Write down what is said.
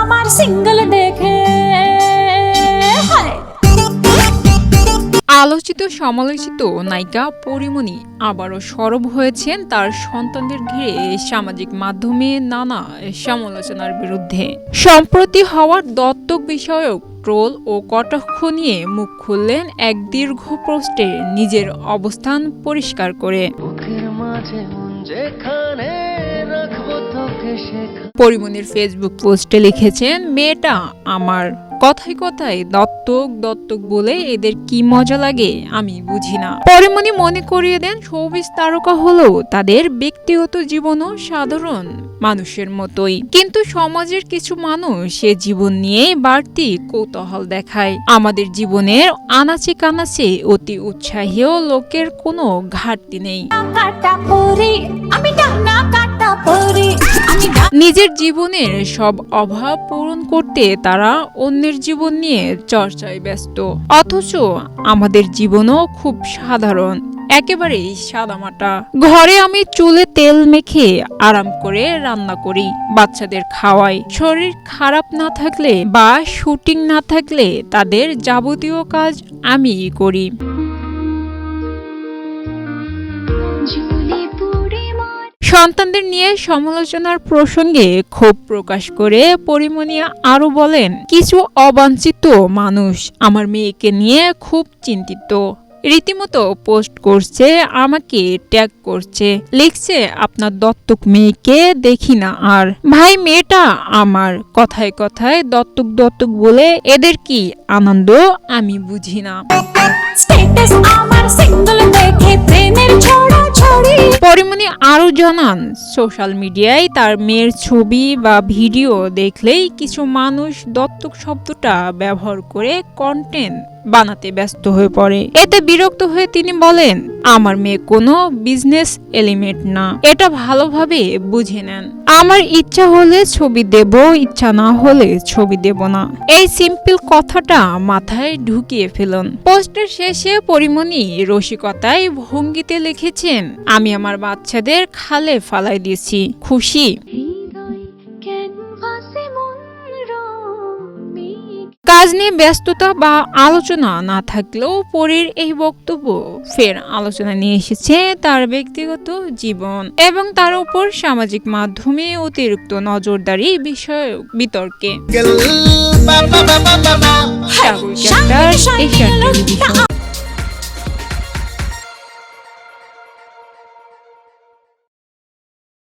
আমার সিঙ্গেল দেখে। আলোচিত সমালোচিত নায়িকা পরিমণি আবারও সরব হয়েছেন তার সন্তানদের ঘিরে সামাজিক মাধ্যমে নানা সমালোচনার বিরুদ্ধে। সম্প্রতি হওয়ার দত্তক বিষয়ক ট্রোল ও কটাক্ষ নিয়ে মুখ খুললেন এক দীর্ঘ পোস্টে নিজের অবস্থান পরিষ্কার করে। মন পরিমণির ফেসবুক পোস্টে লিখেছেন, মেয়েটা, আমার কথায় কথায় দত্তক দত্তক বলে এদের কি মজা লাগে আমি বুঝি না। পরিমণি মনে করিয়ে দেন, শোবিজ তারকা হলো তাদের ব্যক্তিগত জীবনও সাধারণ মানুষের মতোই। কিন্তু সমাজের কিছু মানুষ সে জীবন নিয়ে বাড়তি কৌতূহল দেখায়। আমাদের জীবনের আনাচে কানাচে অতি উৎসাহীও লোকের কোনো ঘাটতি নেই। নিজের জীবনের সব অভাব পূরণ করতে তারা অন্যের জীবন নিয়ে চর্চায় ব্যস্ত। অথচ আমাদের জীবনও খুব সাধারণ, একেবারেই সাদামাটা। ঘরে আমি চুলে তেল মেখে আরাম করে রান্না করি, বাচ্চাদের খাওয়াই। শরীর খারাপ না থাকলে বা শুটিং না থাকলে তাদের যাবতীয় কাজ আমি করি। সন্তানদের নিয়ে সমালোচনার প্রসঙ্গে ক্ষোভ প্রকাশ করে পরিমণিয়া আরও বলেন, কিছু অবাঞ্ছিত মানুষ আমার মেয়েকে নিয়ে খুব চিন্তিত। রীতিমতো পোস্ট করছে, আমাকে ট্যাগ করছে, লিখছে, আপনার দত্তক মেয়েকে দেখি না আর। ভাই, মেয়েটা আমার কথায় কথায় দত্তক দত্তক বলে এদের কি আনন্দ? আমি বুঝি না। আমার দেখে প্রেমের পরিমণি আরও জানান সোশ্যাল মিডিয়ায় তার মেয়ের ছবি বা ভিডিও দেখলেই কিছু মানুষ দত্তক শব্দটা ব্যবহার করে কন্টেন্ট বানাতে ব্যস্ত হয়ে পড়ে। এতে বিরক্ত হয়ে তিনি বলেন আমার মেয়ে কোনো বিজনেস এলিমেন্ট না। এটা ভালোভাবে বুঝে নেন। আমার ইচ্ছা হলে ছবি দেব, ইচ্ছা না হলে ছবি দেব না। এই সিম্পল কথাটা মাথায় ঢুকিয়ে ফেলুন। পোস্টের শেষে পরিমণি রসিকতায় ভঙ্গিতে লিখেছেন, আমি আমার বাচ্চাদের খালে ফালাই দিয়েছি। খুশি? কাজ নিয়ে ব্যস্ততা বা আলোচনা না থাকলেও পরের এই বক্তব্য ফের আলোচনা নিয়ে এসেছে তার ব্যক্তিগত জীবন এবং তার উপর সামাজিক মাধ্যমে অতিরিক্ত নজরদারি বিষয়ক বিতর্কে।